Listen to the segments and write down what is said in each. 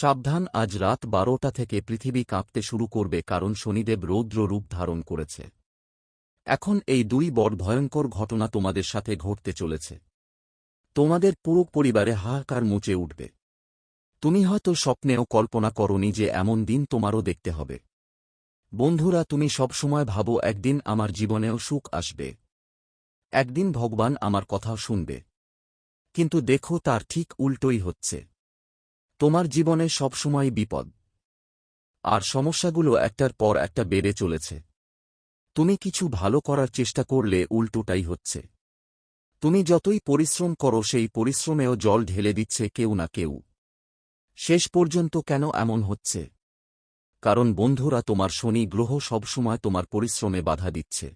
সাবধান, আজ রাত বারোটা থেকে পৃথিবী কাঁপতে শুরু করবে কারণ শনিদেব রৌদ্র রূপ ধারণ করেছে। এখন এই দুই বড় ভয়ঙ্কর ঘটনা তোমাদের সাথে ঘটতে চলেছে। তোমাদের পুরো পরিবারে হাহাকার মুচে উঠবে। তুমি হয়তো স্বপ্নেও কল্পনা করনি যে এমন দিন তোমারও দেখতে হবে। বন্ধুরা, তুমি সবসময় ভাবো একদিন আমার জীবনেও সুখ আসবে। একদিন ভগবান আমার কথাও শুনবে। কিন্তু দেখো তার ঠিক উল্টোই হচ্ছে। তোমার জীবনে সবসময় বিপদ। আর সমস্যাগুলো একটার পর একটা বেড়ে চলেছে। তুমি কিছু ভালো করার চেষ্টা করলে উল্টোটাই হচ্ছে। তুমি যতই পরিশ্রম করো, সেই পরিশ্রমেও জল ঢেলে দিচ্ছে কেউ না কেউ। শেষ পর্যন্ত কেন এমন হচ্ছে? কারণ বন্ধুরা তোমার শনি গ্রহ সবসময় তোমার পরিশ্রমে বাধা দিচ্ছে।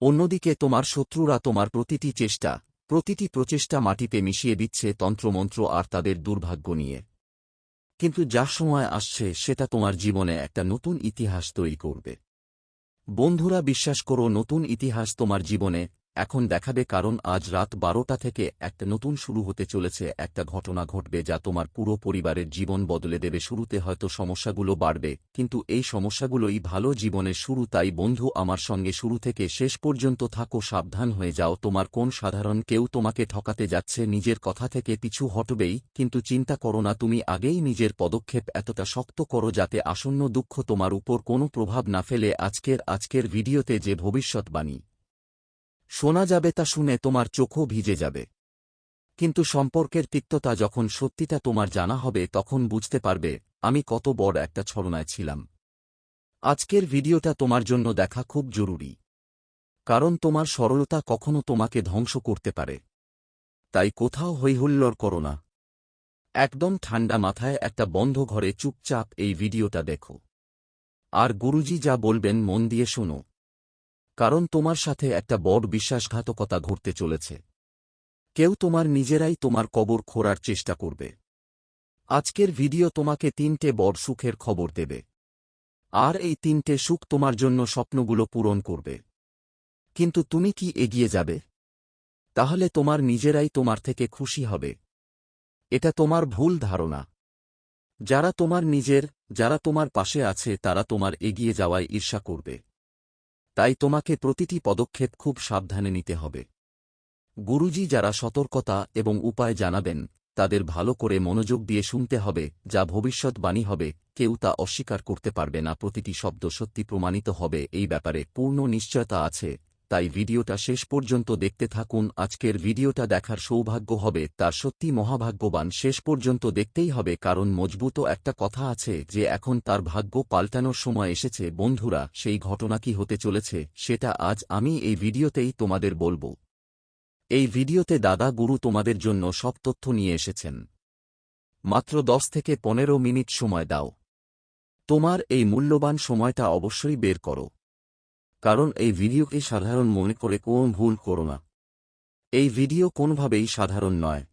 অন্যদিকে তোমার শত্রুরা তোমার প্রতিটি চেষ্টা প্রতিটি প্রচেষ্টা মাটিতে মিশিয়ে দিচ্ছে তন্ত্রমন্ত্র আর তাদের দুর্ভাগ্য নিয়ে। কিন্তু যা সময় আসছে, সেটা তোমার জীবনে একটা নতুন ইতিহাস তৈরি করবে। বন্ধুরা, বিশ্বাস করো, নতুন ইতিহাস তোমার জীবনে এখন দেখাবে কারণ আজ রাত বারোটা থেকে একটা নতুন শুরু হতে চলেছে একটা ঘটনা ঘটবে যা তোমার পুরো পরিবারের জীবন বদলে দেবে। শুরুতে হয়তো সমস্যাগুলো বাড়বে, কিন্তু এই সমস্যাগুলোই ভালো জীবনের শুরু। তাই বন্ধু, আমার সঙ্গে শুরু থেকে শেষ পর্যন্ত থাকো, সাবধান হয়ে যাও। তোমার কোন সাধারণ কেউ তোমাকে ঠকাতে যাচ্ছে নিজের কথা থেকে পিছু হটবেই, কিন্তু চিন্তা করো না, তুমি আগেই নিজের পদক্ষেপ এতটা শক্ত করো যাতে আসন্ন দুঃখ তোমার উপর কোনো প্রভাব না ফেলে। আজকের আজকের ভিডিওতে যে ভবিষ্যৎবাণী। শোনা যাবে তা শুনে তোমার চোখও ভিজে যাবে। কিন্তু সম্পর্কের তিক্ততা যখন সত্যিটা তোমার জানা হবে, তখন বুঝতে পারবে, আমি কত বড় একটা ছলনায় ছিলাম। আজকের ভিডিওটা তোমার জন্য দেখা খুব জরুরি। কারণ তোমার সরলতা কখনো তোমাকে ধ্বংস করতে পারে। তাই কোথাও হৈহুল্লোর করো না। একদম ঠান্ডা মাথায় একটা বন্ধ ঘরে চুপচাপ এই ভিডিওটা দেখো। আর গুরুজি যা বলবেন মন দিয়ে শোনো। কারণ তোমার সাথে একটা বড় বিশ্বাসঘাতকতা ঘটতে চলেছে। কেউ তোমার নিজেরাই তোমার কবর খোরার চেষ্টা করবে। আজকের ভিডিও তোমাকে তিনটে বড় সুখের খবর দেবে। আর এই তিনটে সুখ তোমার জন্য স্বপ্নগুলো পূরণ করবে। কিন্তু তুমি কি এগিয়ে যাবে? তাহলে তোমার নিজেরাই তোমার থেকে খুশি হবে। এটা তোমার ভুল ধারণা। যারা তোমার নিজের, যারা তোমার পাশে আছে, তারা তোমার এগিয়ে যাওয়ায় ঈর্ষা করবে। তাই তোমাকে প্রতিটি পদক্ষেপ খুব সাবধানে নিতে হবে। গুরুজি যারা সতর্কতা এবং উপায় জানাবেন, তাদের ভালো করে মনোযোগ দিয়ে শুনতে হবে, যা ভবিষ্যৎবাণী হবে, কেউ তা অস্বীকার করতে পারবে না। প্রতিটি শব্দ সত্যি প্রমাণিত হবে, এই ব্যাপারে পূর্ণ নিশ্চয়তা আছে। তাই ভিডিওটা শেষ পর্যন্ত দেখতে থাকুন। আজকের ভিডিওটা দেখার সৌভাগ্য হবে, তার সত্যি মহাভাগ্যবান শেষ পর্যন্ত দেখতেই হবে, কারণ মজবুত একটা কথা আছে যে এখন তার ভাগ্য পাল্টানোর সময় এসেছে। বন্ধুরা, সেই ঘটনা কি হতে চলেছে, সেটা আজ আমি এই ভিডিওতেই তোমাদের বলব। এই ভিডিওতে দাদা গুরু তোমাদের জন্য সব তথ্য নিয়ে এসেছেন। মাত্র দশ থেকে পনেরো মিনিট সময় দাও। তোমার এই মূল্যবান সময়টা অবশ্যই বের করো। কারণ এই ভিডিওকে সাধারণ মনে করে কোন ভুল করো না। এই ভিডিও কোনোভাবেই সাধারণ নয়।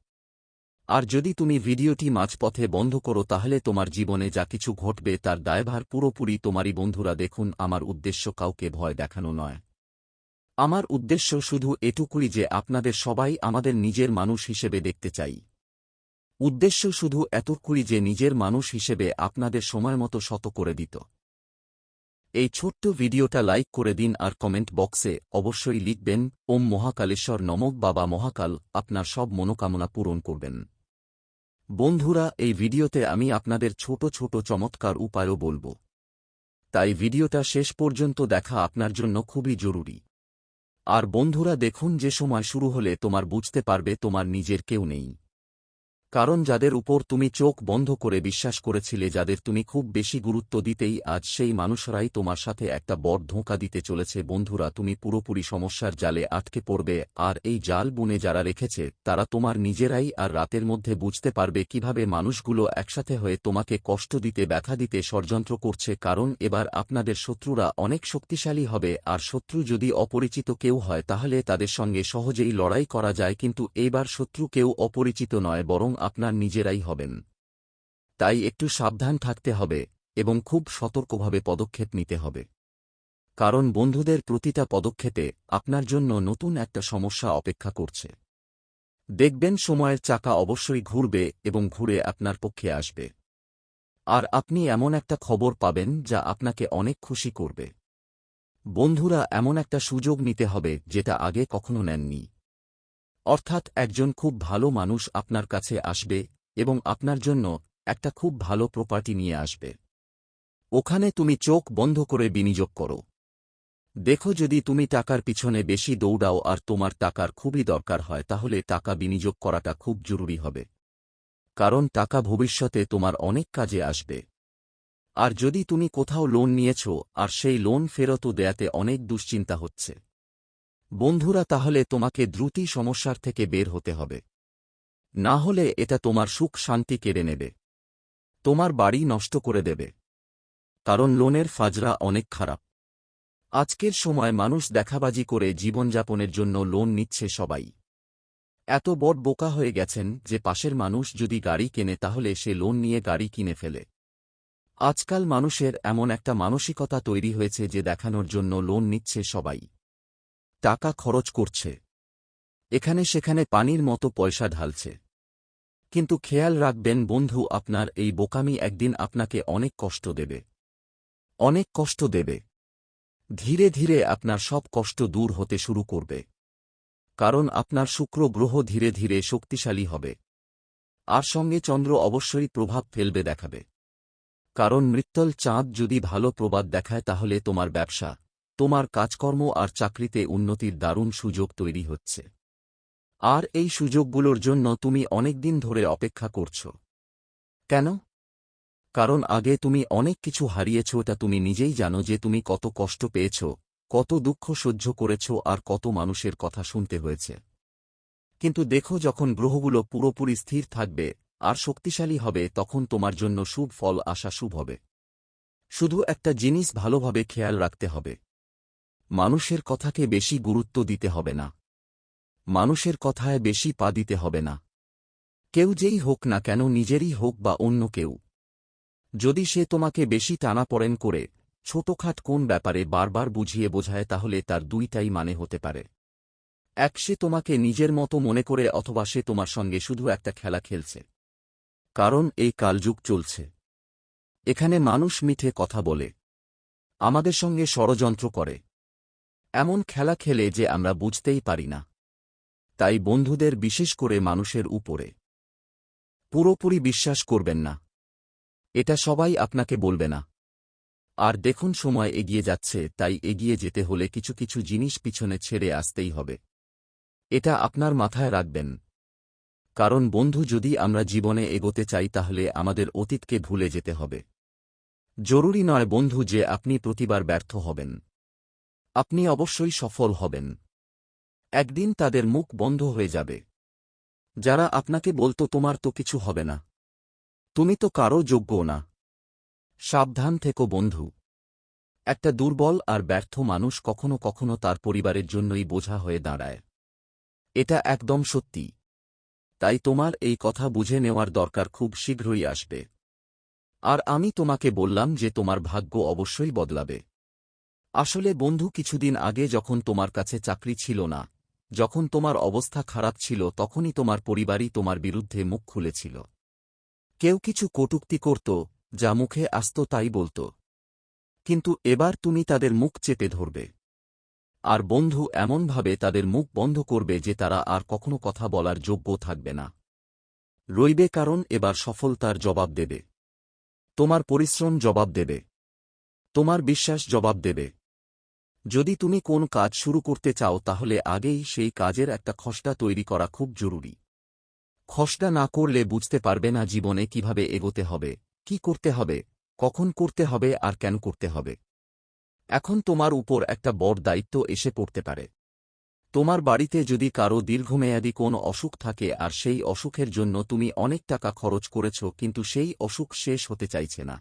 আর যদি তুমি ভিডিওটি মাঝপথে বন্ধ করো তাহলে তোমার জীবনে যা কিছু ঘটবে তার দায়ভার পুরোপুরি তোমারই। বন্ধুরা, দেখুন, আমার উদ্দেশ্য কাউকে ভয় দেখানো নয়। আমার উদ্দেশ্য শুধু এটুকুই যে আপনাদের সবাই আমাদের নিজের মানুষ হিসেবে দেখতে চাই। উদ্দেশ্য শুধু এতটুকুই যে নিজের মানুষ হিসেবে আপনাদের সময়মতো শত করে দিত। এই ছোট্ট ভিডিওটা লাইক করে দিন আর কমেন্ট বক্সে অবশ্যই লিখবেন, ওম মহাকালেশ্বর নমক বাবা মহাকাল, আপনার সব মনোকামনা পূরণ করবেন। বন্ধুরা, এই ভিডিওতে আমি আপনাদের ছোট ছোট চমৎকার উপায়ও বলব। তাই ভিডিওটা শেষ পর্যন্ত দেখা আপনার জন্য খুবই জরুরি। আর বন্ধুরা, দেখুন যে সময় শুরু হলে তোমার বুঝতে পারবে তোমার নিজের কেউ নেই। কারণ যাদের উপর তুমি চোখ বন্ধ করে বিশ্বাস করেছিলে, যাদের তুমি খুব বেশি গুরুত্ব দিতেই আজ সেই মানুষরাই তোমার সাথে একটা বড় ধোঁকা দিতে চলেছে। বন্ধুরা, তুমি পুরোপুরি সমস্যার জালে আটকে পড়বে, আর এই জাল বুনে যারা রেখেছে, তারা তোমার নিজেরাই আর রাতের মধ্যে বুঝতে পারবে কীভাবে মানুষগুলো একসাথে হয়ে তোমাকে কষ্ট দিতে, ব্যথা দিতে ষড়যন্ত্র করছে। কারণ এবার আপনাদের শত্রুরা অনেক শক্তিশালী হবে, আর শত্রু যদি অপরিচিত কেউ হয়, তাহলে তাদের সঙ্গে সহজেই লড়াই করা যায়। কিন্তু এইবার শত্রু কেউ অপরিচিত নয়, বরং আপনার নিজেরাই হবেন। তাই একটু সাবধান থাকতে হবে এবং খুব সতর্কভাবে পদক্ষেপ নিতে হবে। কারণ বন্ধুদের প্রতিটা পদক্ষেপে আপনার জন্য নতুন একটা সমস্যা অপেক্ষা করছে। দেখবেন সময়ের চাকা অবশ্যই ঘুরবে এবং ঘুরে আপনার পক্ষে আসবে। আর আপনি এমন একটা খবর পাবেন যা আপনাকে অনেক খুশি করবে। বন্ধুরা, এমন একটা সুযোগ নিতে হবে যেটা আগে কখনো নেননি। অর্থাৎ একজন খুব ভালো মানুষ আপনার কাছে আসবে এবং আপনার জন্য একটা খুব ভালো প্রপার্টি নিয়ে আসবে। ওখানে তুমি চোখ বন্ধ করে বিনিয়োগ করো। দেখো যদি তুমি টাকার পিছনে বেশি দৌড়াও আর তোমার টাকার খুবই দরকার হয়, তাহলে টাকা বিনিয়োগ করাটা খুব জরুরি হবে। কারণ টাকা ভবিষ্যতে তোমার অনেক কাজে আসবে। আর যদি তুমি কোথাও লোন নিয়েছ আর সেই লোন ফেরতও দেয়াতে অনেক দুশ্চিন্তা হচ্ছে। বন্ধুরা, তাহলে তোমাকে দ্রুতই সমস্যার থেকে বের হতে হবে। না হলে এটা তোমার সুখ শান্তি কেড়ে নেবে। তোমার বাড়ি নষ্ট করে দেবে। কারণ লোনের ফাজরা অনেক খারাপ। আজকের সময় মানুষ দেখাবাজি করে জীবনযাপনের জন্য লোন নিচ্ছে সবাই। এত বড় বোকা হয়ে গেছেন যে পাশের মানুষ যদি গাড়ি কেনে, তাহলে সে লোন নিয়ে গাড়ি কিনে ফেলে। আজকাল মানুষের এমন একটা মানসিকতা তৈরি হয়েছে যে দেখানোর জন্য লোন নিচ্ছে সবাই। টাকা খরচ করছে। এখানে সেখানে পানির মতো পয়সা ঢালছে। কিন্তু খেয়াল রাখবেন বন্ধু, আপনার এই বোকামি একদিন আপনাকে অনেক কষ্ট দেবে। অনেক কষ্ট দেবে। ধীরে ধীরে আপনার সব কষ্ট দূর হতে শুরু করবে। কারণ আপনার শুক্র গ্রহ ধীরে ধীরে শক্তিশালী হবে। আর সঙ্গে চন্দ্র অবশ্যই প্রভাব ফেলবে দেখাবে। কারণ মৃত্যল চাঁদ যদি ভালো প্রবাদ দেখায় তাহলে তোমার ব্যবসা তোমার কাজকর্ম আর চাকরিতে উন্নতির দারুণ সুযোগ তৈরি হচ্ছে। আর এই সুযোগগুলোর জন্য তুমি অনেকদিন ধরে অপেক্ষা করছ। কেন? কারণ আগে তুমি অনেক কিছু হারিয়েছ এটা তুমি নিজেই জানো যে তুমি কত কষ্ট পেয়েছ, কত দুঃখ সহ্য করেছ আর কত মানুষের কথা শুনতে হয়েছে। কিন্তু দেখো যখন গ্রহগুলো পুরোপুরি স্থির থাকবে আর শক্তিশালী হবে তখন তোমার জন্য শুভ ফল আসা শুভ হবে। শুধু একটা জিনিস ভালোভাবে খেয়াল রাখতে হবে। মানুষের কথাকে বেশি গুরুত্ব দিতে হবে না। মানুষের কথায় বেশি পা দিতে হবে না। কেউ যেই হোক না কেন নিজেরই হোক বা অন্য কেউ। যদি সে তোমাকে বেশি টানাপড়েন করে, ছোটখাট কোন ব্যাপারে বারবার বুঝিয়ে বোঝায় তাহলে তার দুইটাই মানে হতে পারে। এক, সে তোমাকে নিজের মতো মনে করে অথবা সে তোমার সঙ্গে শুধু একটা খেলা খেলছে। কারণ এই কালযুগ চলছে। এখানে মানুষ মিঠে কথা বলে। আমাদের সঙ্গে ষড়যন্ত্র করে। এমন খেলা খেলে যে আমরা বুঝতেই পারি না। তাই বন্ধুদের বিশেষ করে মানুষের উপরে। পুরোপুরি বিশ্বাস করবেন না। এটা সবাই আপনাকে বলবে না। আর দেখুন সময় এগিয়ে যাচ্ছে, তাই এগিয়ে যেতে হলে কিছু কিছু জিনিস পিছনে ছেড়ে আসতেই হবে। এটা আপনার মাথায় রাখবেন। কারণ বন্ধু যদি আমরা জীবনে এগোতে চাই, তাহলে আমাদের অতীতকে ভুলে যেতে হবে। জরুরি নয় বন্ধু যে আপনি প্রতিবার ব্যর্থ হবেন। আপনি অবশ্যই সফল হবেন। একদিন তাদের মুখ বন্ধ হয়ে যাবে। যারা আপনাকে বলতো, তোমার তো কিছু হবে না। তুমি তো কারও যোগ্য না। সাবধান থেকো বন্ধু। একটা দুর্বল আর ব্যর্থ মানুষ কখনো কখনো তার পরিবারের জন্যই বোঝা হয়ে দাঁড়ায়। এটা একদম সত্যি। তাই তোমার এই কথা বুঝে নেওয়ার দরকার খুব শীঘ্রই আসবে। আর আমি তোমাকে বললাম যে তোমার ভাগ্য অবশ্যই বদলাবে। আসলে বন্ধু, কিছুদিন আগে যখন তোমার কাছে চাকরি ছিল না, যখন তোমার অবস্থা খারাপ ছিল, তখনই তোমার পরিবারই তোমার বিরুদ্ধে মুখ খুলেছিল। কেউ কিছু কটুক্তি করত, যা মুখে আসত তাই বলত। কিন্তু এবার তুমি তাদের মুখ চেপে ধরবে। আর বন্ধু, এমনভাবে তাদের মুখ বন্ধ করবে যে তারা আর কখনো কথা বলার যোগ্য থাকবে না। রইবে কারণ এবার সফলতার জবাব দেবে। তোমার পরিশ্রম জবাব দেবে। তোমার বিশ্বাস জবাব দেবে। যদি তুমি কোন কাজ শুরু করতে চাও তাহলে আগেই সেই কাজের একটা খসড়া তৈরি করা খুব জরুরি। খসড়া না করলে বুঝতে পারবে না জীবনে কীভাবে এগোতে হবে, কি করতে হবে, কখন করতে হবে আর কেন করতে হবে। এখন তোমার উপর একটা বড় দায়িত্ব এসে পড়তে পারে। তোমার বাড়িতে যদি কারও দীর্ঘমেয়াদী কোন অসুখ থাকে আর সেই অসুখের জন্য তুমি অনেক টাকা খরচ করেছ কিন্তু সেই অসুখ শেষ হতে চাইছে না।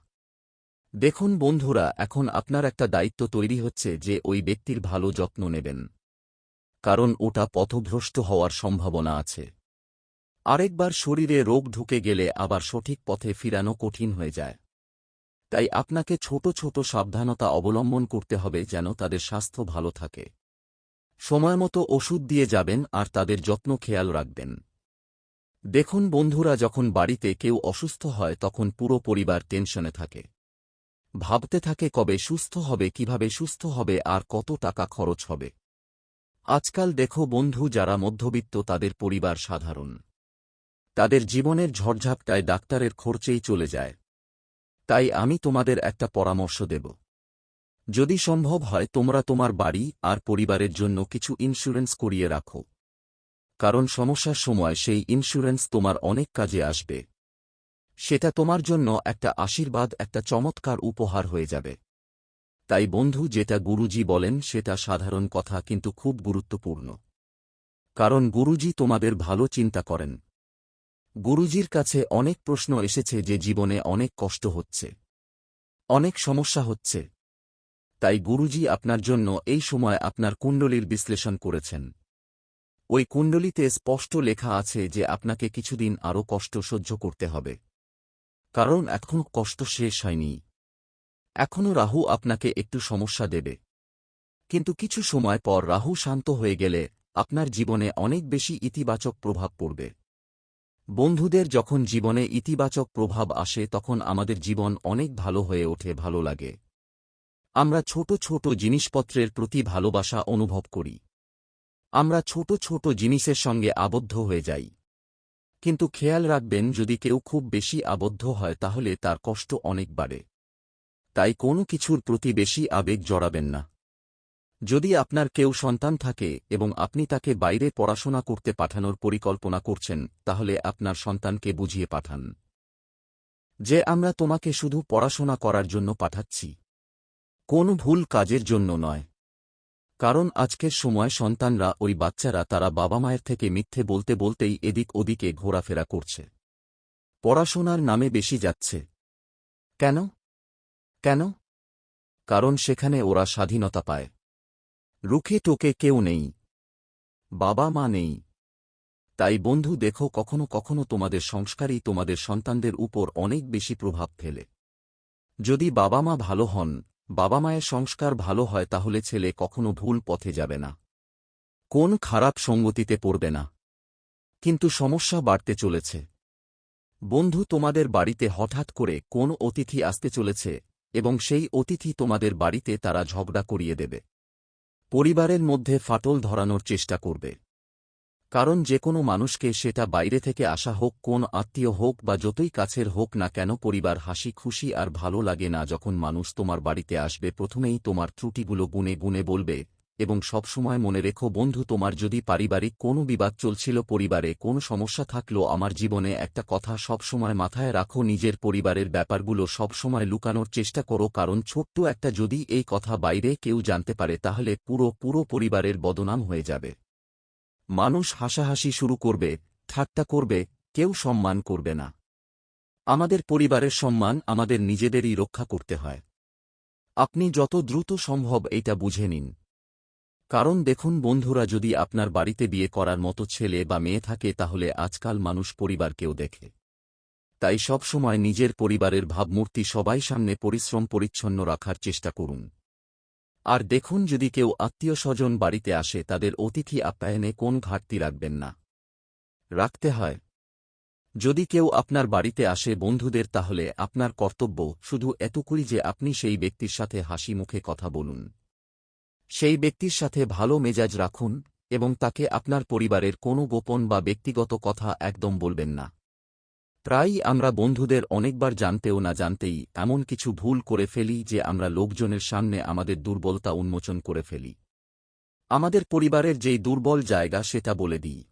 দেখুন বন্ধুরা, এখন আপনার একটা দায়িত্ব তৈরি হচ্ছে যে ওই ব্যক্তির ভালো যত্ন নেবেন। কারণ ওটা পথভ্রষ্ট হওয়ার সম্ভাবনা আছে। আরেকবার শরীরে রোগ ঢুকে গেলে আবার সঠিক পথে ফিরানো কঠিন হয়ে যায়। তাই আপনাকে ছোট ছোট সাবধানতা অবলম্বন করতে হবে যেন তাদের স্বাস্থ্য ভালো থাকে। সময়মতো ওষুধ দিয়ে যাবেন আর তাদের যত্ন খেয়াল রাখবেন। দেখুন বন্ধুরা, যখন বাড়িতে কেউ অসুস্থ হয় তখন পুরো পরিবার টেনশনে থাকে। ভাবতে থাকে কবে সুস্থ হবে, কীভাবে সুস্থ হবে আর কত টাকা খরচ হবে। আজকাল দেখো বন্ধু যারা মধ্যবিত্ত তাদের পরিবার সাধারণ। তাদের জীবনের ঝড়ঝাপটায় ডাক্তারের খরচেই চলে যায়। তাই আমি তোমাদের একটা পরামর্শ দেব। যদি সম্ভব হয় তোমরা তোমার বাড়ি আর পরিবারের জন্য কিছু ইন্স্যুরেন্স করিয়ে রাখো। কারণ সমস্যার সময় সেই ইন্স্যুরেন্স তোমার অনেক কাজে আসবে। সেটা তোমার জন্য একটা আশীর্বাদ, একটা চমৎকার উপহার হয়ে যাবে। তাই বন্ধু, যেটা গুরুজি বলেন, সেটা সাধারণ কথা, কিন্তু খুব গুরুত্বপূর্ণ। কারণ গুরুজি তোমাদের ভালো চিন্তা করেন। গুরুজির কাছে অনেক প্রশ্ন এসেছে যে জীবনে অনেক কষ্ট হচ্ছে। অনেক সমস্যা হচ্ছে। তাই গুরুজি আপনার জন্য এই সময় আপনার কুণ্ডলীর বিশ্লেষণ করেছেন। ওই কুণ্ডলিতে স্পষ্ট লেখা আছে যে আপনাকে কিছুদিন আরও কষ্ট সহ্য করতে হবে। কারণ এখন কষ্ট শেষ হয়নি। এখনও রাহু আপনাকে একটু সমস্যা দেবে। কিন্তু কিছু সময় পর রাহু শান্ত হয়ে গেলে আপনার জীবনে অনেক বেশি ইতিবাচক প্রভাব পড়বে। বন্ধুদের যখন জীবনে ইতিবাচক প্রভাব আসে তখন আমাদের জীবন অনেক ভালো হয়ে ওঠে, ভালো লাগে। আমরা ছোট ছোট জিনিসপত্রের প্রতি ভালোবাসা অনুভব করি। আমরা ছোট ছোট জিনিসের সঙ্গে আবদ্ধ হয়ে যাই। কিন্তু খেয়াল রাখবেন, যদি কেউ খুব বেশি আবদ্ধ হয়, তাহলে তার কষ্ট অনেক বাড়ে। তাই কোনো কিছুর প্রতি বেশি আবেগ জড়াবেন না। যদি আপনার কেউ সন্তান থাকে এবং আপনি তাকে বাইরে পড়াশোনা করতে পাঠানোর পরিকল্পনা করছেন, তাহলে আপনার সন্তানকে বুঝিয়ে পাঠান যে, আমরা তোমাকে শুধু পড়াশোনা করার জন্য পাঠাচ্ছি। কোন ভুল কাজের জন্য নয়। কারণ আজকের সময় সন্তানরা, ওই বাচ্চারা তারা বাবা মায়ের থেকে মিথ্যে বলতে বলতেই এদিক ওদিকে ঘোরাফেরা করছে। পড়াশোনার নামে বেশি যাচ্ছে। কেন? কেন? কারণ সেখানে ওরা স্বাধীনতা পায়। রুখে টোকে কেউ নেই। বাবা মা নেই। তাই বন্ধু দেখো, কখনো কখনো তোমাদের সংস্কারই তোমাদের সন্তানদের উপর অনেক বেশি প্রভাব ফেলে। যদি বাবা মা ভালো হন বাবা মায়ের সংস্কার ভালো হয় তাহলে ছেলে কখনো ভুল পথে যাবে না। কোন খারাপ সঙ্গতিতে পড়বে না। কিন্তু সমস্যা বাড়তে চলেছে। বন্ধু, তোমাদের বাড়িতে হঠাৎ করে কোন অতিথি আসতে চলেছে এবং সেই অতিথি তোমাদের বাড়িতে তারা ঝগড়া করিয়ে দেবে। পরিবারের মধ্যে ফাটল ধরানোর চেষ্টা করবে। কারণ যে কোনো মানুষকে সেটা বাইরে থেকে আসা হোক, কোন আত্মীয় হোক বা যতই কাছের হোক না কেন পরিবার হাসি খুশি আর ভালো লাগে না যখন মানুষ তোমার বাড়িতে আসবে, প্রথমেই তোমার ত্রুটিগুলো গুনে গুনে বলবে এবং সবসময় মনে রেখো, বন্ধু, তোমার যদি পারিবারিক কোনো বিবাদ চলছিল পরিবারে, কোনো সমস্যা থাকল আমার জীবনে, একটা কথা সবসময় মাথায় রাখো, নিজের পরিবারের ব্যাপারগুলো সবসময় লুকানোর চেষ্টা করো, কারণ ছোট্ট একটা যদি এই কথা বাইরে কেউ জানতে পারে, তাহলে পুরো পুরো পরিবারের বদনাম হয়ে যাবে। মানুষ হাসাহাসি শুরু করবে, ঠাট্টা করবে, কেউ সম্মান করবে না। আমাদের পরিবারের সম্মান আমাদের নিজেদেরই রক্ষা করতে হয়। আপনি যত দ্রুত সম্ভব এটা বুঝে নিন। কারণ দেখুন বন্ধুরা, যদি আপনার বাড়িতে বিয়ে করার মতো ছেলে বা মেয়ে থাকে, তাহলে আজকাল মানুষ পরিবারকেও দেখে। তাই সবসময় নিজের পরিবারের ভাবমূর্তি সবাই সামনে পরিশ্রম পরিচ্ছন্ন রাখার চেষ্টা করুন। আর দেখুন যদি কেউ আত্মীয় স্বজন বাড়িতে আসে তাদের অতিথি আপ্যায়নে কোন ঘাটতি রাখবেন না। রাখতে হয়। যদি কেউ আপনার বাড়িতে আসে বন্ধুদের তাহলে আপনার কর্তব্য শুধু এতকুই যে আপনি সেই ব্যক্তির সাথে হাসি মুখে কথা বলুন। সেই ব্যক্তির সাথে ভালো মেজাজ রাখুন এবং তাকে আপনার পরিবারের কোনো গোপন বা ব্যক্তিগত কথা একদম বলবেন না। প্রায়ই আমরা বন্ধুদের অনেকবার জানতেও না জানতেই এমন কিছু ভুল করে ফেলি যে আমরা লোকজনের সামনে আমাদের দুর্বলতা উন্মোচন করে ফেলি। আমাদের পরিবারের যেই দুর্বল জায়গা সেটা বলে দিই।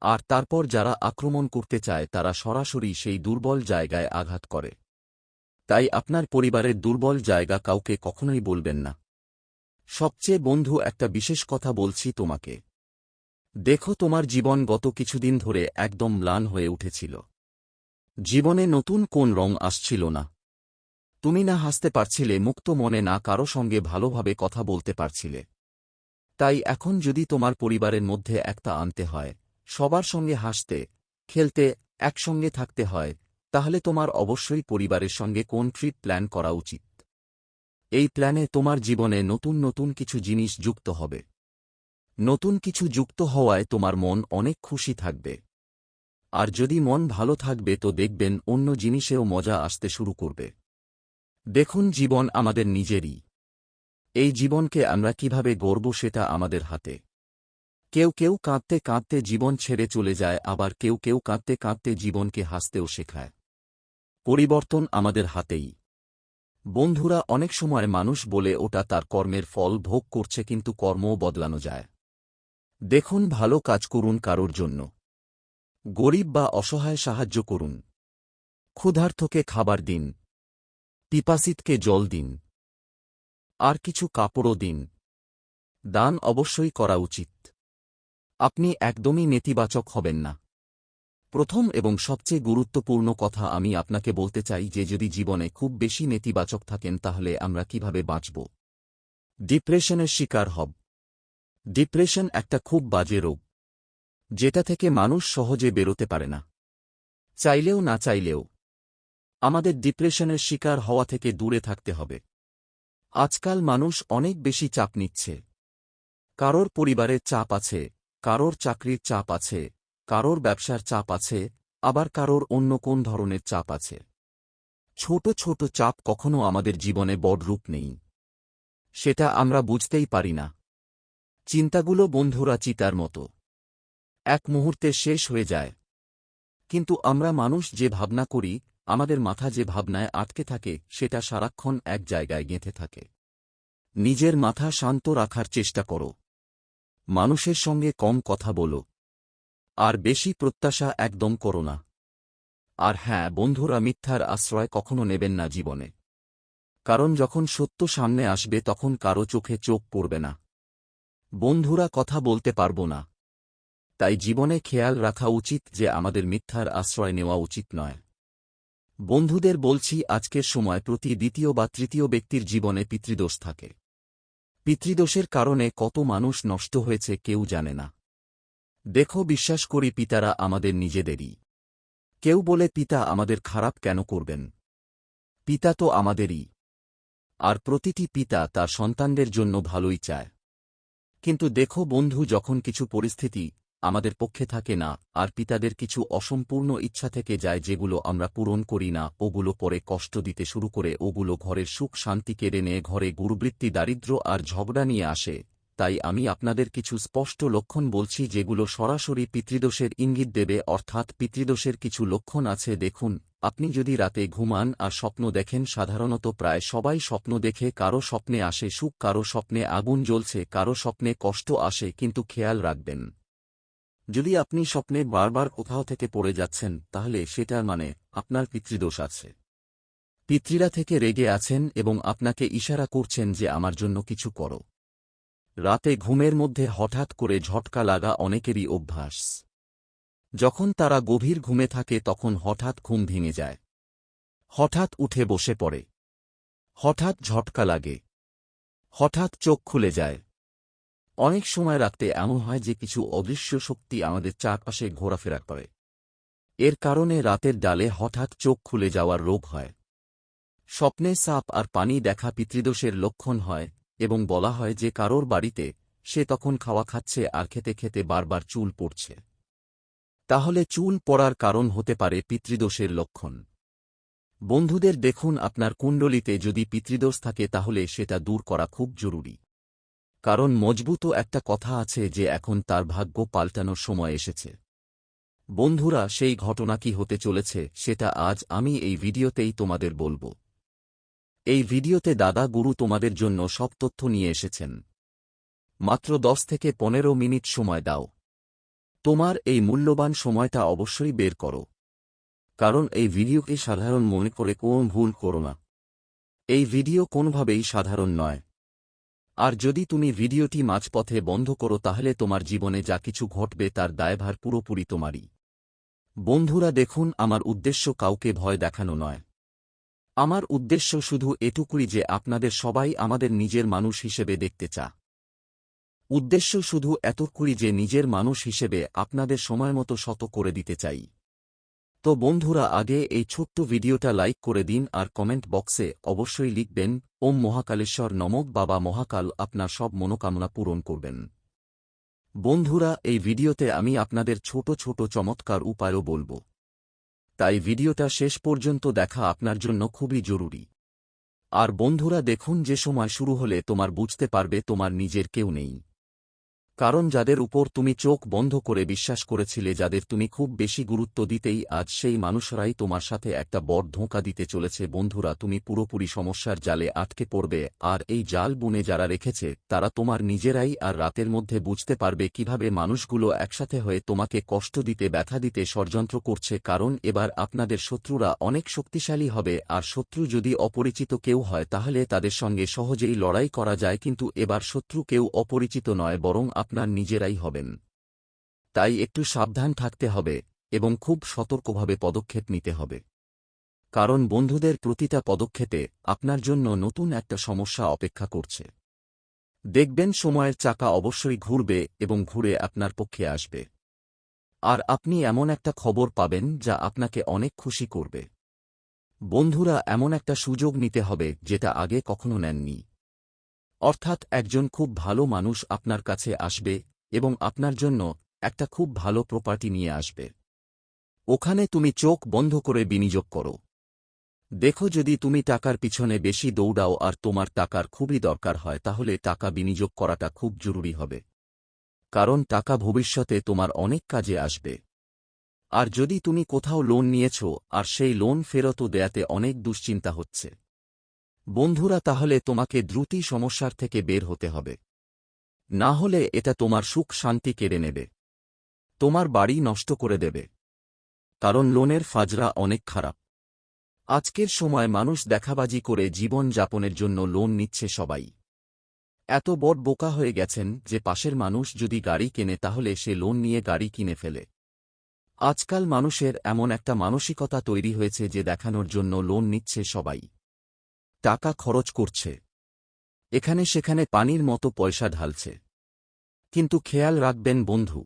আর তারপর যারা আক্রমণ করতে চায় তারা সরাসরি সেই দুর্বল জায়গায় আঘাত করে। তাই আপনার পরিবারের দুর্বল জায়গা কাউকে কখনোই বলবেন না। সবচেয়ে বন্ধু একটা বিশেষ কথা বলছি তোমাকে। দেখো তোমার জীবন গত কিছুদিন ধরে একদম ম্লান হয়ে উঠেছিল। জীবনে নতুন কোন রং আসছিল না। তুমি না হাসতে পারছিলে, মুক্ত মনে না কারও সঙ্গে ভালোভাবে কথা বলতে পারছিলে। তাই এখন যদি তোমার পরিবারের মধ্যে একটা আনতে হয়, সবার সঙ্গে হাসতে, খেলতে, একসঙ্গে থাকতে হয়, তাহলে তোমার অবশ্যই পরিবারের সঙ্গে কোন ট্রিপ প্ল্যান করা উচিত? এই প্ল্যানে তোমার জীবনে নতুন নতুন কিছু জিনিস যুক্ত হবে। নতুন কিছু যুক্ত হওয়ায় তোমার মন অনেক খুশি থাকবে। আর যদি মন ভালো থাকবে তো দেখবেন অন্য জিনিসেও মজা আসতে শুরু করবে। দেখুন জীবন আমাদের নিজেরই। এই জীবনকে আমরা কীভাবে গড়ব সেটা আমাদের হাতে। কেউ কেউ কাঁদতে কাঁদতে জীবন ছেড়ে চলে যায়, আবার কেউ কেউ কাঁদতে কাঁদতে জীবনকে হাসতেও শেখায়। পরিবর্তন আমাদের হাতেই। বন্ধুরা, অনেক সময় মানুষ বলে ওটা তার কর্মের ফল, ভোগ করছে কিন্তু কর্মও বদলানো যায়। দেখুন ভালো কাজ করুন কারোর জন্য। গরিব বা অসহায় সাহায্য করুন। ক্ষুধার্থকে খাবার দিন। পিপাসিতকে জল দিন। আর কিছু কাপড়ও দিন। দান অবশ্যই করা উচিত। আপনি একদমই নেতিবাচক হবেন না। প্রথম এবং সবচেয়ে গুরুত্বপূর্ণ কথা আমি আপনাকে বলতে চাই যে যদি জীবনে খুব বেশি নেতিবাচক থাকেন তাহলে আমরা কীভাবে বাঁচব? ডিপ্রেশনের শিকার হব। ডিপ্রেশন একটা খুব বাজে রোগ। যেটা থেকে মানুষ সহজে বেরোতে পারে না। চাইলেও না চাইলেও। আমাদের ডিপ্রেশনের শিকার হওয়া থেকে দূরে থাকতে হবে। আজকাল মানুষ অনেক বেশি চাপ নিচ্ছে। কারোর পরিবারের চাপ আছে, কারোর চাকরির চাপ আছে, কারোর ব্যবসার চাপ আছে, আবার কারোর অন্য কোন ধরনের চাপ আছে। ছোট ছোট চাপ কখনো আমাদের জীবনে বড় রূপ নেই। সেটা আমরা বুঝতেই পারি না। চিন্তাগুলো বন্ধুরা চিতার মতো। এক মুহূর্তে শেষ হয়ে যায়। কিন্তু আমরা মানুষ যে ভাবনা করি, আমাদের মাথা যে ভাবনায় আটকে থাকে, সেটা সারাক্ষণ এক জায়গায় গেঁথে থাকে। নিজের মাথা শান্ত রাখার চেষ্টা করো। মানুষের সঙ্গে কম কথা বলো। আর বেশি প্রত্যাশা একদম করো না। আর হ্যাঁ বন্ধুরা, মিথ্যার আশ্রয় কখনো নেবেন না জীবনে। কারণ যখন সত্য সামনে আসবে, তখন কারও চোখে চোখ পড়বে না। বন্ধুরা, কথা বলতে পারব না। তাই জীবনে খেয়াল রাখা উচিত যে আমাদের মিথ্যার আশ্রয় নেওয়া উচিত নয়। বন্ধুদের বলছি, আজকের সময় প্রতি দ্বিতীয় বা তৃতীয় ব্যক্তির জীবনে পিতৃদোষ থাকে। পিতৃদোষের কারণে কত মানুষ নষ্ট হয়েছে কেউ জানে না। দেখো, বিশ্বাস করি, পিতারা আমাদের নিজেদেরই। কেউ বলে, পিতা আমাদের খারাপ কেন করবেন? পিতা তো আমাদেরই। আর প্রতিটি পিতা তার সন্তানদের জন্য ভালোই চায়। কিন্তু দেখো, বন্ধু, যখন কিছু পরিস্থিতি আমাদের পক্ষে থাকে না, আর পিতাদের কিছু অসম্পূর্ণ ইচ্ছা থেকে যায় যেগুলো আমরা পূরণ করি না, ওগুলো পরে কষ্ট দিতে শুরু করে ওগুলো ঘরের সুখ শান্তি কেড়ে নিয়ে, ঘরে গুরুবৃত্তি, দারিদ্র্য আর ঝগড়া নিয়ে আসে। তাই আমি আপনাদের কিছু স্পষ্ট লক্ষণ বলছি যেগুলো সরাসরি পিতৃদোষের ইঙ্গিত দেবে, অর্থাৎ পিতৃদোষের কিছু লক্ষণ আছে। দেখুন, আপনি যদি রাতে ঘুমান আর স্বপ্ন দেখেন, সাধারণত প্রায় সবাই স্বপ্ন দেখে, কারও স্বপ্নে আসে সুখ, কারও স্বপ্নে আগুন জ্বলছে, কারও স্বপ্নে কষ্ট আসে, কিন্তু খেয়াল রাখবেন। যদি আপনি স্বপ্নে বারবার কোথাও থেকে পড়ে যাচ্ছেন, তাহলে সেটার মানে আপনার পিতৃদোষ আছে। পিতৃরা থেকে রেগে আছেন এবং আপনাকে ইশারা করছেন যে আমার জন্য কিছু করো। রাতে ঘুমের মধ্যে হঠাৎ করে ঝটকা লাগা অনেকেরই অভ্যাস। যখন তারা গভীর ঘুমে থাকে, তখন হঠাৎ ঘুম ভেঙে যায়। হঠাৎ উঠে বসে পড়ে। হঠাৎ ঝটকা লাগে। হঠাৎ চোখ খুলে যায়। অনেক সময় রাতে এমন হয় যে কিছু অদৃশ্য শক্তি আমাদের চারপাশে ঘোরাফেরা করে। এর কারণে রাতের ডালে হঠাৎ চোখ খুলে যাওয়ার রোগ হয়। স্বপ্নে সাপ আর পানি দেখা পিতৃদোষের লক্ষণ হয় এবং বলা হয় যে কারোর বাড়িতে সে তখন খাওয়া খাচ্ছে আর খেতে খেতে বারবার চুল পড়ছে। তাহলে চুল পড়ার কারণ হতে পারে পিতৃদোষের লক্ষণ। বন্ধুদের দেখুন আপনার কুণ্ডলিতে যদি পিতৃদোষ থাকে তাহলে সেটা দূর করা খুব জরুরি। কারণ মজবুত একটা কথা আছে যে এখন তার ভাগ্য পাল্টানোর সময় এসেছে। বন্ধুরা, সেই ঘটনা কি হতে চলেছে সেটা আজ আমি এই ভিডিওতেই তোমাদের বলব। এই ভিডিওতে দাদা গুরু তোমাদের জন্য সব তথ্য নিয়ে এসেছেন। মাত্র দশ থেকে পনেরো মিনিট সময় দাও। তোমার এই মূল্যবান সময়টা অবশ্যই বের করো। কারণ এই ভিডিওকে সাধারণ মনে করে কোন ভুল করো না। এই ভিডিও কোনোভাবেই সাধারণ নয়। আর যদি তুমি ভিডিওটি মাঝপথে বন্ধ করো তাহলে তোমার জীবনে যা কিছু ঘটবে তার দায়ভার পুরোপুরি তোমারই। বন্ধুরা দেখুন, আমার উদ্দেশ্য কাউকে ভয় দেখানো নয়। আমার উদ্দেশ্য শুধু এটুকুই যে আপনাদের সবাই আমাদের নিজের মানুষ হিসেবে দেখতে চা। উদ্দেশ্য শুধু এতটুকুই যে নিজের মানুষ হিসেবে আপনাদের সময়মতো শত করে দিতে চাই। তো বন্ধুরা, আগে এই ছোট্ট ভিডিওটা লাইক করে দিন আর কমেন্ট বক্সে অবশ্যই লিখবেন, ওম মহাকালেশ্বর নমক বাবা মহাকাল আপনার সব মনোকামনা পূরণ করবেন। বন্ধুরা, এই ভিডিওতে আমি আপনাদের ছোট ছোট চমৎকার উপায়ও বলব। তাই ভিডিওটা শেষ পর্যন্ত দেখা আপনার জন্য খুবই জরুরি। আর বন্ধুরা, দেখুন যে সময় শুরু হলে তোমার বুঝতে পারবে তোমার নিজের কেউ নেই। কারণ যাদের উপর তুমি চোখ বন্ধ করে বিশ্বাস করেছিলে, যাদের তুমি খুব বেশি গুরুত্ব দিতেই আজ সেই মানুষরাই তোমার সাথে একটা বড় ধোঁকা দিতে চলেছে। বন্ধুরা, তুমি পুরোপুরি সমস্যার জালে আটকে পড়বে, আর এই জাল বুনে যারা রেখেছে, তারা তোমার নিজেরাই আর রাতের মধ্যে বুঝতে পারবে কীভাবে মানুষগুলো একসাথে হয়ে তোমাকে কষ্ট দিতে, ব্যথা দিতে ষড়যন্ত্র করছে। কারণ এবার আপনাদের শত্রুরা অনেক শক্তিশালী হবে, আর শত্রু যদি অপরিচিত কেউ হয়, তাহলে তাদের সঙ্গে সহজেই লড়াই করা যায়। কিন্তু এবার শত্রু কেউ অপরিচিত নয়, বরং আপনার নিজেরাই হবেন। তাই একটু সাবধান থাকতে হবে এবং খুব সতর্কভাবে পদক্ষেপ নিতে হবে। কারণ বন্ধুদের প্রতিটা পদক্ষেপে আপনার জন্য নতুন একটা সমস্যা অপেক্ষা করছে। দেখবেন সময়ের চাকা অবশ্যই ঘুরবে এবং ঘুরে আপনার পক্ষে আসবে। আর আপনি এমন একটা খবর পাবেন যা আপনাকে অনেক খুশি করবে। বন্ধুরা, এমন একটা সুযোগ নিতে হবে যেটা আগে কখনো নেননি। অর্থাৎ একজন খুব ভালো মানুষ আপনার কাছে আসবে এবং আপনার জন্য একটা খুব ভালো প্রপার্টি নিয়ে আসবে। ওখানে তুমি চোখ বন্ধ করে বিনিয়োগ করো। দেখো যদি তুমি টাকার পিছনে বেশি দৌড়াও আর তোমার টাকার খুবই দরকার হয়, তাহলে টাকা বিনিয়োগ করাটা খুব জরুরি হবে। কারণ টাকা ভবিষ্যতে তোমার অনেক কাজে আসবে। আর যদি তুমি কোথাও লোন নিয়েছ আর সেই লোন ফেরতও দেয়াতে অনেক দুশ্চিন্তা হচ্ছে। বন্ধুরা, তাহলে তোমাকে দ্রুতই সমস্যার থেকে বের হতে হবে। না হলে এটা তোমার সুখ শান্তি কেড়ে নেবে। তোমার বাড়ি নষ্ট করে দেবে। কারণ লোনের ফাজরা অনেক খারাপ। আজকের সময় মানুষ দেখাবাজি করে জীবন যাপনের জন্য লোন নিচ্ছে সবাই। এত বড় বোকা হয়ে গেছেন যে পাশের মানুষ যদি গাড়ি কেনে তাহলে সে লোন নিয়ে গাড়ি কিনে ফেলে। আজকাল মানুষের এমন একটা মানসিকতা তৈরি হয়েছে যে দেখানোর জন্য লোন নিচ্ছে সবাই। টাকা খরচ করছে। এখানে সেখানে পানির মতো পয়সা ঢালছে। কিন্তু খেয়াল রাখবেন বন্ধু,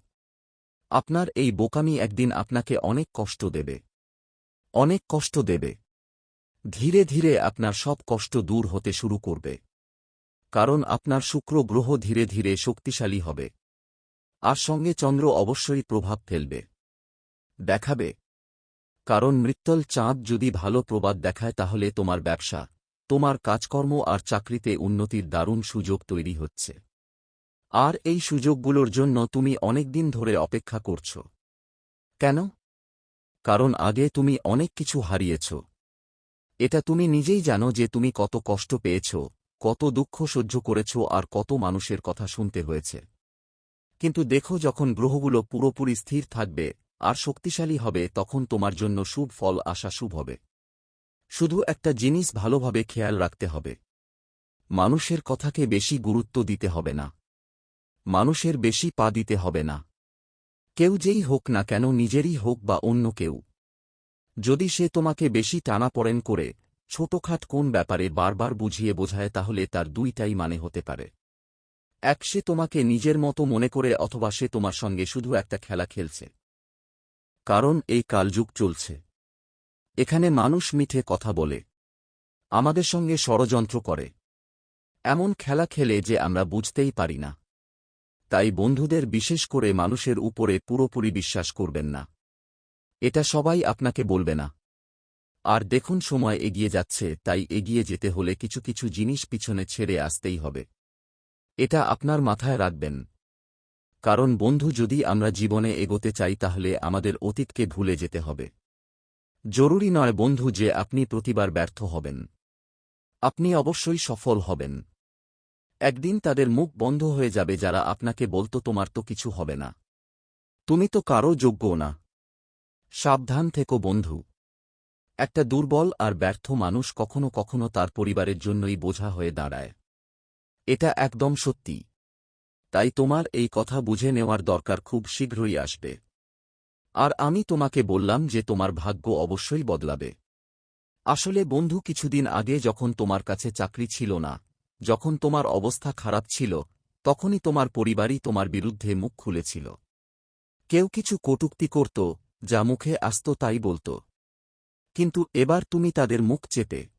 আপনার এই বোকামি একদিন আপনাকে অনেক কষ্ট দেবে। অনেক কষ্ট দেবে। ধীরে ধীরে আপনার সব কষ্ট দূর হতে শুরু করবে। কারণ আপনার শুক্র গ্রহ ধীরে ধীরে শক্তিশালী হবে। আর সঙ্গে চন্দ্র অবশ্যই প্রভাব ফেলবে। দেখাবে। কারণ মৃত্যল চাঁদ যদি ভালো প্রবাদ দেখায় তাহলে তোমার ব্যবসা তোমার কাজকর্ম আর চাকরিতে উন্নতির দারুণ সুযোগ তৈরি হচ্ছে। আর এই সুযোগগুলোর জন্য তুমি অনেকদিন ধরে অপেক্ষা করছ। কেন? কারণ আগে তুমি অনেক কিছু হারিয়েছ। এটা তুমি নিজেই জানো যে তুমি কত কষ্ট পেয়েছ, কত দুঃখ সহ্য করেছ আর কত মানুষের কথা শুনতে হয়েছে। কিন্তু দেখো যখন গ্রহগুলো পুরোপুরি স্থির থাকবে আর শক্তিশালী হবে তখন তোমার জন্য শুভ ফল আসা শুভ হবে। শুধু একটা জিনিস ভালোভাবে খেয়াল রাখতে হবে। মানুষের কথাকে বেশি গুরুত্ব দিতে হবে না। মানুষের বেশি পা দিতে হবে না। কেউ যেই হোক না কেন নিজেরই হোক বা অন্য কেউ। যদি সে তোমাকে বেশি টানাপড়েন করে, ছোটখাট কোন ব্যাপারে বারবার বুঝিয়ে বোঝায় তাহলে তার দুইটাই মানে হতে পারে। এক, সে তোমাকে নিজের মতো মনে করে অথবা সে তোমার সঙ্গে শুধু একটা খেলা খেলছে। কারণ এই কালযুগ চলছে। এখানে মানুষ মিঠে কথা বলে। আমাদের সঙ্গে ষড়যন্ত্র করে। এমন খেলা খেলে যে আমরা বুঝতেই পারি না। তাই বন্ধুদের বিশেষ করে মানুষের উপরে পুরোপুরি বিশ্বাস করবেন না। এটা সবাই আপনাকে বলবে না। আর দেখুন সময় এগিয়ে যাচ্ছে, তাই এগিয়ে যেতে হলে কিছু কিছু জিনিস পিছনে ছেড়ে আসতেই হবে। এটা আপনার মাথায় রাখবেন। কারণ বন্ধু যদি আমরা জীবনে এগোতে চাই, তাহলে আমাদের অতীতকে ভুলে যেতে হবে। জরুরি নয় বন্ধু যে আপনি প্রতিবার ব্যর্থ হবেন। আপনি অবশ্যই সফল হবেন। একদিন তাদের মুখ বন্ধ হয়ে যাবে যারা আপনাকে বলতো তোমার তো কিছু হবে না। তুমি তো কারও যোগ্য না। সাবধান থেকো বন্ধু। একটা দুর্বল আর ব্যর্থ মানুষ কখনো কখনো তার পরিবারের জন্যই বোঝা হয়ে দাঁড়ায়। এটা একদম সত্যি। তাই তোমার এই কথা বুঝে নেওয়ার দরকার খুব শীঘ্রই আসবে। আর আমি তোমাকে বললাম যে তোমার ভাগ্য অবশ্যই বদলাবে। আসলে বন্ধু, কিছুদিন আগে যখন তোমার কাছে চাকরি ছিল না, যখন তোমার অবস্থা খারাপ ছিল, তখনই তোমার পরিবারই তোমার বিরুদ্ধে মুখ খুলেছিল। কেউ কিছু কটুক্তি করত, যা মুখে আসত তাই বলত। কিন্তু এবার তুমি তাদের মুখ চেপে